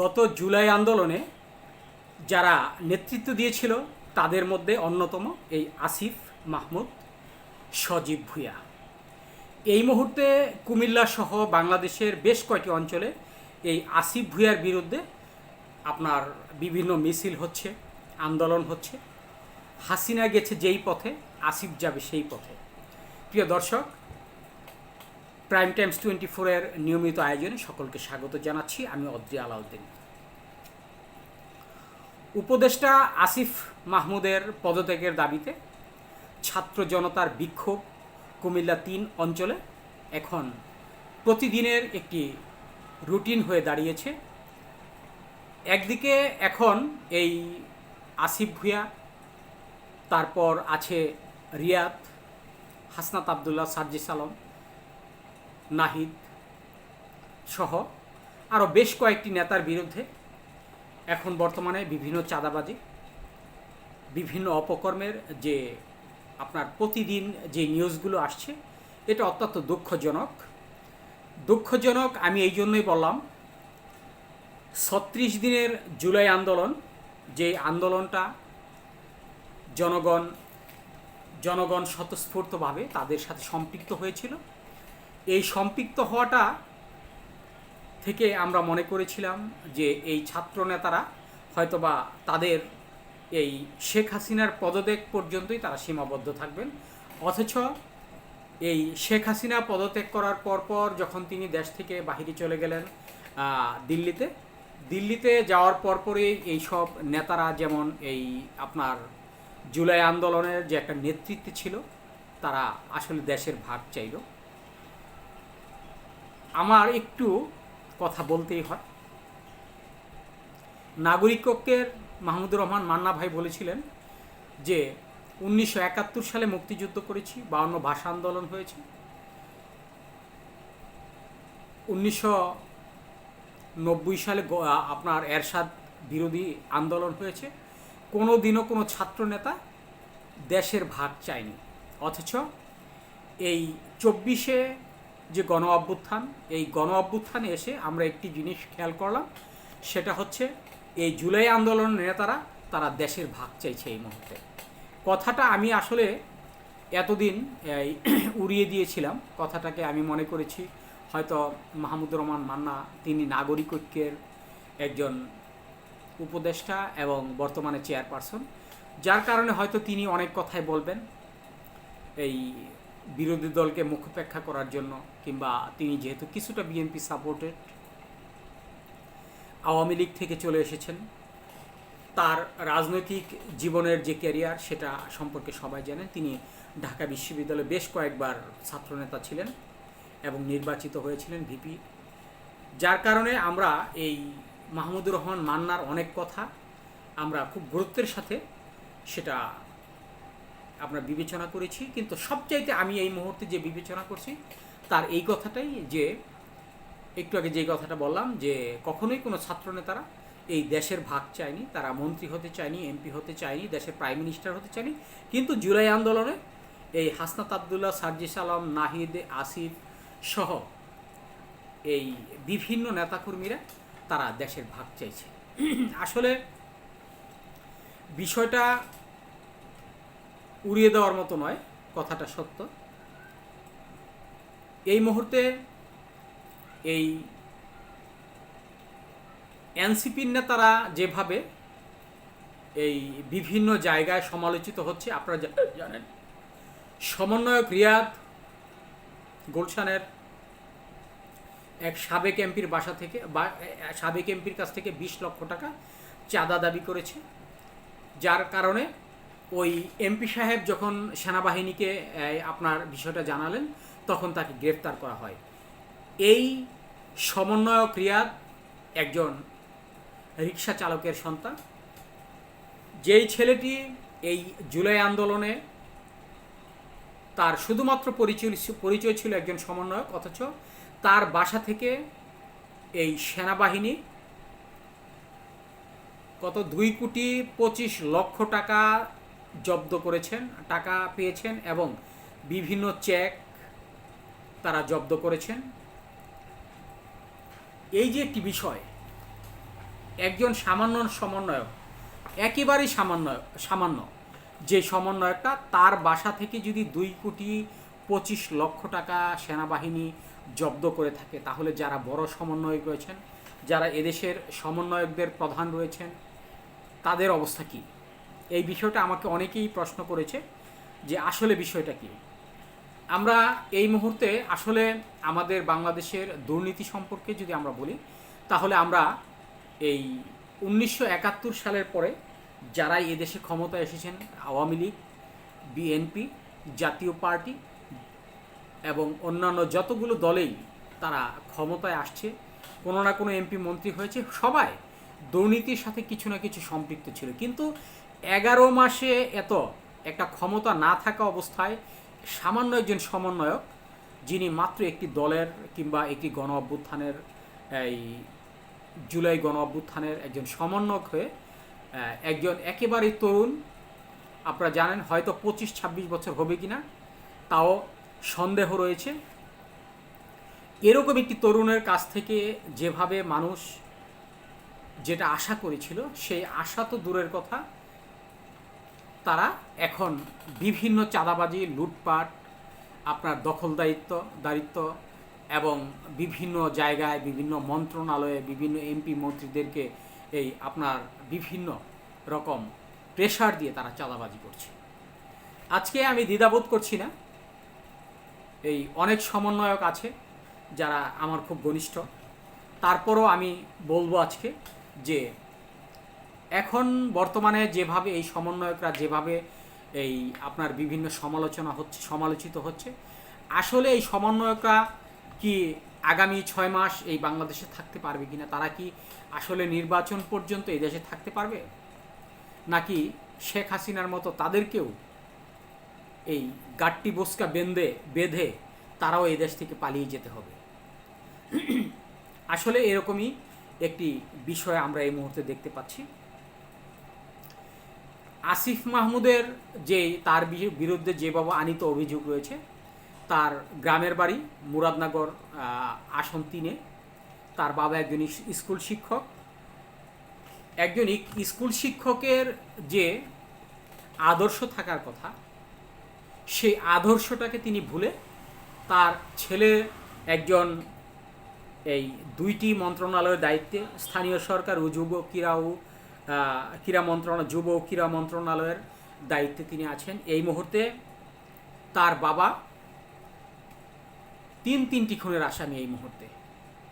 গত জুলাই আন্দোলনে যারা নেতৃত্ব দিয়েছিল, তাদের মধ্যে অন্যতম এই আসিফ মাহমুদ সজীব ভুঁইয়া। এই মুহূর্তে কুমিল্লা সহ বাংলাদেশের বেশ কয়েকটি অঞ্চলে এই আসিফ ভুঁইয়ার বিরুদ্ধে আপনার বিভিন্ন মিছিল হচ্ছে, আন্দোলন হচ্ছে। হাসিনা গেছে যেই পথে, আসিফ যাবে সেই পথে। প্রিয় দর্শক প্রাইম টাইমস টোয়েন্টি ফোরের নিয়মিত আয়োজনে সকলকে স্বাগত জানাচ্ছি। আমি অদ্রি আলাউদ্দিন। উপদেষ্টা আসিফ মাহমুদের পদত্যাগের দাবিতে ছাত্র জনতার বিক্ষোভ কুমিল্লা তিন অঞ্চলে এখন প্রতিদিনের একটি রুটিন হয়ে দাঁড়িয়েছে। একদিকে এখন এই আসিফ ভুঁইয়া, তারপর আছে রিয়াদ, হাসনাত আবদুল্লাহ, সার্জিস আলম নাহিদ সহ আরও বেশ কয়েকটি নেতার বিরুদ্ধে এখন বর্তমানে বিভিন্ন চাঁদাবাজি, বিভিন্ন অপকর্মের যে আপনার প্রতিদিন যে নিউজগুলো আসছে, এটা অত্যন্ত দুঃখজনক। দুঃখজনক আমি এই জন্যই বললাম, ছত্রিশ দিনের জুলাই আন্দোলন, যে আন্দোলনটা জনগণ জনগণ স্বতঃস্ফূর্তভাবে তাদের সাথে সম্পৃক্ত হয়েছিল এই সম্পৃক্ত হওয়াটা থেকে আমরা মনে করেছিলাম যে এই ছাত্র নেতারা হয়তোবা তাদের এই শেখ হাসিনার পদত্যাগ পর্যন্তই তারা সীমাবদ্ধ থাকবেন। অথচ এই শেখ হাসিনা পদত্যাগ করার পরপর যখন তিনি দেশ থেকে বাহিরে চলে গেলেন দিল্লিতে দিল্লিতে যাওয়ার পরপরই এই সব নেতারা যেমন এই আপনার জুলাই আন্দোলনের যে একটা নেতৃত্ব ছিল, তারা আসলে দেশের ভাগ চাইল। আমার একটু কথা বলতেই হয়। নাগরিক ঐক্যের মাহমুদুর রহমান মান্না ভাই বলেছিলেন যে, উনিশশো একাত্তর সালে মুক্তিযুদ্ধ করেছি, বাউন্ন ভাষা আন্দোলন হয়েছে। উনিশশো নব্বই সালে আপনার এরশাদ বিরোধী আন্দোলন হয়েছে। কোনো দিনও কোনো ছাত্র নেতা দেশের ভাগ চায়নি। অথচ এই চব্বিশে যে গণ অভ্যুত্থান, এই গণ অভ্যুত্থানে এসে আমরা একটি জিনিস খেয়াল করলাম, সেটা হচ্ছে এই জুলাই আন্দোলনের নেতারা, তারা দেশের ভাগ চাইছে এই মুহূর্তে। কথাটা আমি আসলে এতদিন উড়িয়ে দিয়েছিলাম। কথাটাকে আমি মনে করেছি, হয়তো মাহমুদুর রহমান মান্না, তিনি নাগরিক ঐক্যের একজন উপদেষ্টা এবং বর্তমানে চেয়ারপারসন, যার কারণে হয়তো তিনি অনেক কথাই বলবেন। এই বিরোধী দলকে মুখোপেক্ষা করার জন্য কিংবা তিনি যেহেতু কিছুটা বিএনপি সাপোর্টেড, আওয়ামী লীগ থেকে চলে এসেছেন। তার রাজনৈতিক জীবনের যে ক্যারিয়ার, সেটা সম্পর্কে সবাই জানেন তিনি ঢাকা বিশ্ববিদ্যালয়ে বেশ কয়েকবার ছাত্রনেতা ছিলেন এবং নির্বাচিত হয়েছিলেন ভিপি। যার কারণে আমরা এই মাহমুদুর রহমান মান্নার অনেক কথা আমরা খুব গুরুত্বের সাথে সেটা আমরা বিবেচনা করেছি, কিন্তু সবচাইতে আমি এই মুহূর্তে যে বিবেচনা করছি, তার এই কথাটাই যে, একটু আগে যে কথাটা বললাম যে, কখনোই কোনো ছাত্রনেতারা এই দেশের ভাগ চায়নি, তারা মন্ত্রী হতে চায়নি, এমপি হতে চায়নি, দেশের প্রাইম মিনিস্টার হতে চায়নি, কিন্তু জুলাই আন্দোলনে এই হাসনাত আবদুল্লাহ, সার্জিস আলম, নাহিদ, আসিফ সহ এই বিভিন্ন নেতাকর্মীরা তারা দেশের ভাগ চাইছে। আসলে বিষয়টা উড়িয়ে দেওয়ার মতো নয়, কথাটা সত্য। এই মুহূর্তে এই এনসিপির নেতারা যেভাবে এই বিভিন্ন জায়গায় সমালোচিত হচ্ছে, আপনারা জানেন। সমন্বয়ক রিয়াদ গুলশানের এক সাবেক এমপির বাসা থেকে, বা সাবেক এমপির কাছ থেকে বিশ লক্ষ টাকা চাঁদা দাবি করেছে, যার কারণে ওই এমপি সাহেব যখন সেনাবাহিনীকে আপনার বিষয়টা জানালেন, তখন তাকে গ্রেফতার করা হয়। এই সমন্বয়ক রিয়াদ একজন রিক্সা চালকের সন্তান। যেই ছেলেটি এই জুলাই আন্দোলনে তার শুধুমাত্র পরিচয় পরিচয় ছিল একজন সমন্বয়ক, অথচ তার বাসা থেকে এই সেনাবাহিনী কত দুই কোটি পঁচিশ লক্ষ টাকা জব্দ করেছেন, টাকা পেয়েছেন এবং বিভিন্ন চেক তারা জব্দ করেছেন। এই যে একটি বিষয়, একজন সামান্য সমন্বয়ক, একেবারেই সামান্য সামান্য, যে সমন্বয়কটা তার বাসা থেকে যদি দুই কোটি পঁচিশ লক্ষ টাকা সেনাবাহিনী জব্দ করে থাকে, তাহলে যারা বড় সমন্বয়ক রয়েছেন, যারা এদেশের সমন্বয়কদের প্রধান রয়েছেন, তাদের অবস্থা কী? এই বিষয়টা আমাকে অনেকেই প্রশ্ন করেছে যে আসলে বিষয়টা কী? আমরা এই মুহূর্তে আসলে আমাদের বাংলাদেশের দুর্নীতি সম্পর্কে যদি আমরা বলি, তাহলে আমরা এই উনিশশো একাত্তর সালের পরে যারা এদেশে ক্ষমতায় এসেছেন, Awami League, BNP, Jatiya party এবং অন্যান্য যতগুলো দলেই তারা ক্ষমতায় আসছে, কোনো না কোনো এমপি মন্ত্রী হয়েছে, সবাই দুর্নীতির সাথে কিছু না কিছু সম্পৃক্ত ছিল। কিন্তু এগারো মাসে এত একটা ক্ষমতা না থাকা অবস্থায় সামান্য একজন সমন্বয়ক, যিনি মাত্র একটি দলের কিংবা একটি গণ অভ্যুত্থানের, এই জুলাই গণ অভ্যুত্থানের একজন সমন্বয়ক হয়ে একজন একেবারেই তরুণ, আপনারা জানেন হয়তো পঁচিশ ছাব্বিশ বছর হবে কিনা, তাও সন্দেহ রয়েছে। এরকম একটি তরুণের কাছ থেকে যেভাবে মানুষ যেটা আশা করেছিল, সেই আশা তো দূরের কথা। তারা এখন বিভিন্ন চাঁদাবাজি, লুটপাট, আপনার দখলদারিত্ব, দারিত্ব এবং বিভিন্ন জায়গায় বিভিন্ন মন্ত্রণালয়ে বিভিন্ন এমপি মন্ত্রীদেরকে এই আপনার বিভিন্ন রকম প্রেশার দিয়ে তারা চাঁদাবাজি করছে। আজকে আমি দ্বিধাবোধ করছি না। এই অনেক সমন্বয়ক আছে যারা আমার খুব ঘনিষ্ঠ। তারপরও আমি বলব আজকে যে এখন বর্তমানে যেভাবে এই সমন্বয়করা যেভাবে এই আপনার বিভিন্ন সমালোচনা হচ্ছে, সমালোচিত হচ্ছে, আসলে এই সমন্বয়করা কি আগামী ছয় মাস এই বাংলাদেশে থাকতে পারবে কিনা, তারা কি আসলে নির্বাচন পর্যন্ত এই দেশে থাকতে পারবে? নাকি শেখ হাসিনার মতো তাদেরকেও এই গাট্টি বস্কা বেঁধে বেঁধে তারাও এই দেশ থেকে পালিয়ে যেতে হবে? আসলে এরকমই একটি বিষয় আমরা এই মুহূর্তে দেখতে পাচ্ছি। আসিফ মাহমুদের যে, তার বিরুদ্ধে যেভাবে আনিত অভিযোগ রয়েছে, তার গ্রামের বাড়ি মুরাদনগর আসন তিনে। তার বাবা একজন স্কুল শিক্ষক। একজন স্কুল শিক্ষকের যে আদর্শ থাকার কথা, সেই আদর্শটাকে তিনি ভুলে তার ছেলে একজন এই দুইটি মন্ত্রণালয়ের দায়িত্বে, স্থানীয় সরকার ও যুব ক্রীড়া ও ক্রীড়া মন্ত্রণালয় যুব ক্রীড়া মন্ত্রণালয়ের দায়িত্বে তিনি আছেন। এই মুহূর্তে তার বাবা তিন তিনটি খুনের আসামি এই মুহূর্তে।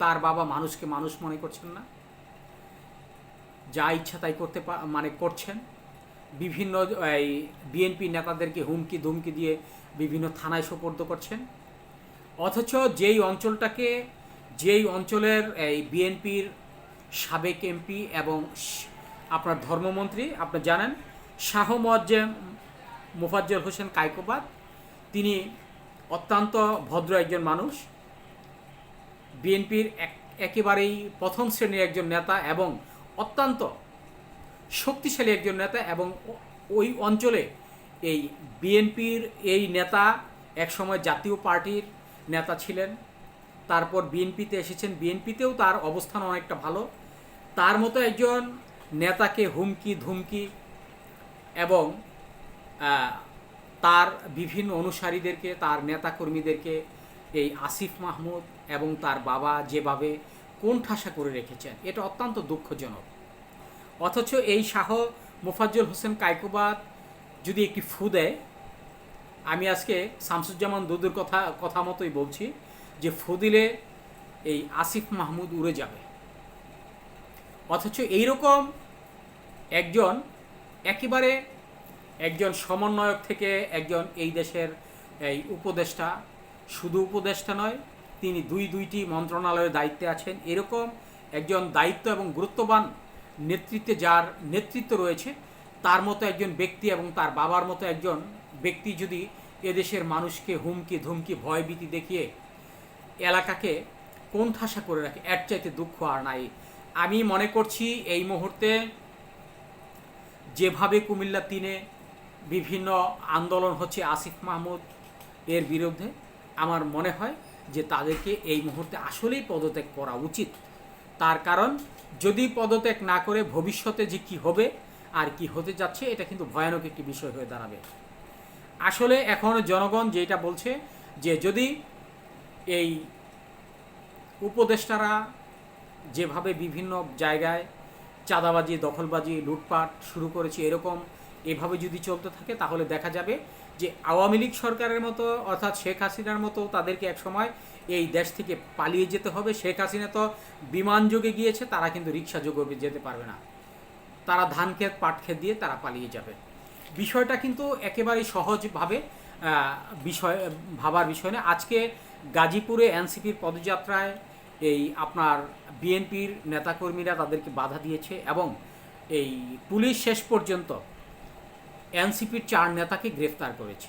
তার বাবা মানুষকে মানুষ মনে করছেন না। যা ইচ্ছা তাই করতে মানে করছেন। বিভিন্ন, এই বিএনপি নেতাদেরকে হুমকি ধুমকি দিয়ে বিভিন্ন থানায় সোপর্দ করছেন। অথচ যেই অঞ্চলটাকে, যেই অঞ্চলের এই বিএনপির সাবেক এমপি এবং আপনার ধর্মমন্ত্রী, আপনি জানেন, শাহ মোয়াজ্জেম মুফাজ্জল হোসেন কায়কোবাদ, তিনি অত্যন্ত ভদ্র একজন মানুষ, বিএনপির এক, একেবারেই প্রথম শ্রেণির একজন নেতা এবং অত্যন্ত শক্তিশালী একজন নেতা এবং ওই অঞ্চলে এই বিএনপির এই নেতা একসময় জাতীয় পার্টির নেতা ছিলেন। তারপর বিএনপিতে এসেছেন। বিএনপিতেও তার অবস্থান অনেকটা ভালো। তার মতো একজন নেতাকে হুমকি, ধুমকি এবং তার বিভিন্ন অনুসারীদেরকে, তার নেতাকর্মীদেরকে এই আসিফ মাহমুদ এবং তার বাবা যেভাবে কোণঠাসা করে রেখেছেন, এটা অত্যন্ত দুঃখজনক। অথচ এই শাহ মোফাজ্জল হোসেন কায়কোবাদ যদি একটি ফু দেয়, আমি আজকে শামসুজ্জামান দুদুর কথা কথা মতোই বলছি যে ফু দিলে এই আসিফ মাহমুদ উড়ে যাবে। অথচ এইরকম একজন একেবারে একজন সমন্বয়ক থেকে একজন এই দেশের এই উপদেষ্টা, শুধু উপদেষ্টা নয়, তিনি দুই দুইটি মন্ত্রণালয়ের দায়িত্বে আছেন। এরকম একজন দায়িত্ব এবং গুরুত্ববান নেতৃত্বে যার নেতৃত্ব রয়েছে, তার মতো একজন ব্যক্তি এবং তার বাবার মতো একজন ব্যক্তি যদি এদেশের মানুষকে হুমকি, ধুমকি, ভয়ভীতি দেখিয়ে এলাকাকে কোণঠাসা করে রাখে, এর চাইতে দুঃখ আর নাই। আমি মনে করছি এই মুহূর্তে যেভাবে কুমিল্লা তিনে বিভিন্ন আন্দোলন হচ্ছে আসিফ মাহমুদ এর বিরুদ্ধে, আমার মনে হয় যে তাদেরকে এই মুহূর্তে আসলেই পদত্যাগ করা উচিত। তার কারণ, যদি পদত্যাগ না করে ভবিষ্যতে যে কি হবে আর কি হতে যাচ্ছে, এটা কিন্তু ভয়ানক একটি বিষয় হয়ে দাঁড়াবে। আসলে এখন জনগণ যেটা বলছে যে যদি এই উপদেষ্টারা যেভাবে বিভিন্ন জায়গায় চাঁদাবাজি, দখলবাজি, লুটপাট শুরু করেছে এরকম, এভাবে যদি চলতে থাকে, তাহলে দেখা যাবে যে আওয়ামী লীগ সরকারের মতো, অর্থাৎ শেখ হাসিনার মতো তাদেরকে একসময় এই দেশ থেকে পালিয়ে যেতে হবে। শেখ হাসিনা তো বিমান যোগে গিয়েছে, তারা কিন্তু রিক্সা যোগে যেতে পারবে না। তারা ধান ক্ষেত, পাট ক্ষেত দিয়ে তারা পালিয়ে যাবে। বিষয়টা কিন্তু একেবারে সহজভাবে বিষয়, ভাবার বিষয় না আজকে গাজীপুরে এনসিপির পদযাত্রায় এই আপনার বিএনপির নেতাকর্মীরা তাদেরকে বাধা দিয়েছে এবং এই পুলিশ শেষ পর্যন্ত এনসিপির চার নেতাকে গ্রেফতার করেছে।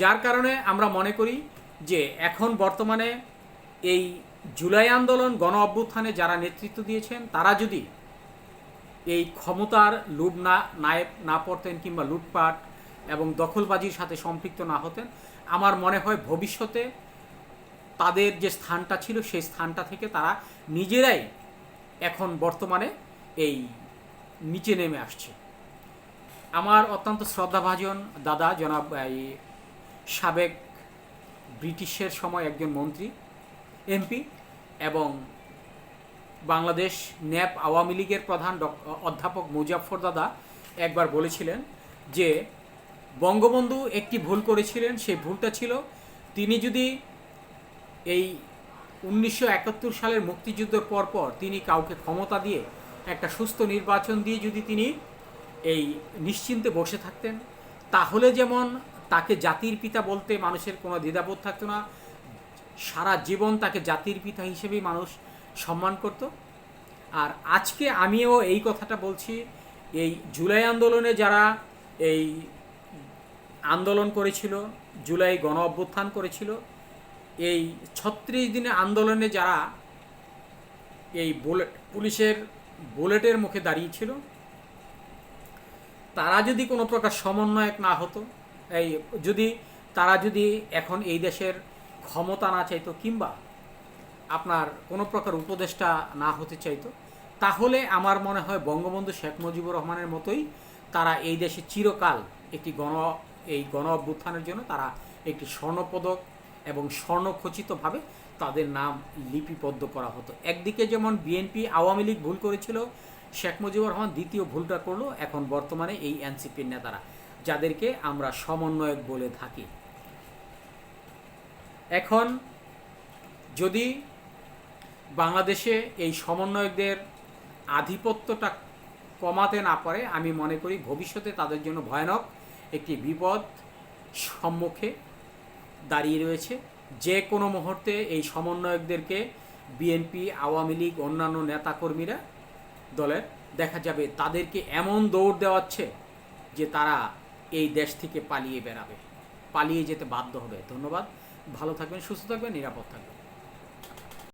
যার কারণে আমরা মনে করি যে এখন বর্তমানে এই জুলাই আন্দোলন গণ অভ্যুত্থানে যারা নেতৃত্ব দিয়েছেন, তারা যদি এই ক্ষমতার লোভ না না পড়তেন কিংবা লুটপাট এবং দখলবাজির সাথে সম্পৃক্ত না হতেন, আমার মনে হয় ভবিষ্যতে তাদের যে স্থানটা ছিল, সেই স্থানটা থেকে তারা নিজেরাই এখন বর্তমানে এই নিচে নেমে আসছে। আমার অত্যন্ত শ্রদ্ধাভাজন দাদা জনাব, এই সাবেক ব্রিটিশের সময় একজন মন্ত্রী, এমপি এবং বাংলাদেশ ন্যাপ আওয়ামী লীগের প্রধান অধ্যাপক মুজাফর দাদা একবার বলেছিলেন যে, বঙ্গবন্ধু একটি ভুল করেছিলেন, সেই ভুলটা ছিল তিনি যদি এই উনিশশো একাত্তর সালের মুক্তিযুদ্ধের পরপর তিনি কাউকে ক্ষমতা দিয়ে একটা সুস্থ নির্বাচন দিয়ে যদি তিনি এই নিশ্চিন্তে বসে থাকতেন, তাহলে যেমন তাকে জাতির পিতা বলতে মানুষের কোনো দ্বিধাবোধ থাকতো না, সারা জীবন তাকে জাতির পিতা হিসেবেই মানুষ সম্মান করত। আর আজকে আমিও এই কথাটা বলছি, এই জুলাই আন্দোলনে যারা এই আন্দোলন করেছিল, জুলাই গণ অভ্যুত্থান করেছিল এই ছত্রিশ দিনে আন্দোলনে যারা এই বুলেট, পুলিশের বুলেটের মুখে দাঁড়িয়েছিল তারা যদি কোনো প্রকার সমন্বয়ক না হতো, এই যদি তারা যদি এখন এই দেশের ক্ষমতা না চাইতো কিংবা আপনার কোনো প্রকার উপদেষ্টা না হতে চাইতো, তাহলে আমার মনে হয় বঙ্গবন্ধু শেখ মুজিবুর রহমানের মতোই তারা এই দেশে চিরকাল একটি গণ, এই গণ অভ্যুত্থানের জন্য তারা একটি স্বর্ণপদক এবং স্বর্ণখচিতভাবে তাদের নাম লিপিবদ্ধ করা হতো। একদিকে যেমন বিএনপি আওয়ামী লীগ ভুল করেছিল, শেখ মুজিবুর রহমান দ্বিতীয় ভুলটা করল, এখন বর্তমানে এই এনসিপির নেতারা, যাদেরকে আমরা সমন্বয়ক বলে থাকি। এখন যদি বাংলাদেশে এই সমন্বয়কদের আধিপত্যটা কমাতে না পারে, আমি মনে করি ভবিষ্যতে তাদের জন্য ভয়ানক একটি বিপদ সম্মুখে দাঁড়িয়ে রয়েছে। যে কোনো মুহূর্তে এই সমন্বয়কদেরকে বিএনপি, আওয়ামী লীগ, অন্যান্য নেতাকর্মীরা দলের দেখা যাবে। তাদেরকে এমন দৌড় দেওয়াচ্ছে যে তারা এই দেশ থেকে পালিয়ে বেড়াবে। পালিয়ে যেতে বাধ্য হবে। ধন্যবাদ। ভালো থাকবেন, সুস্থ থাকবেন, নিরাপদ থাকবেন।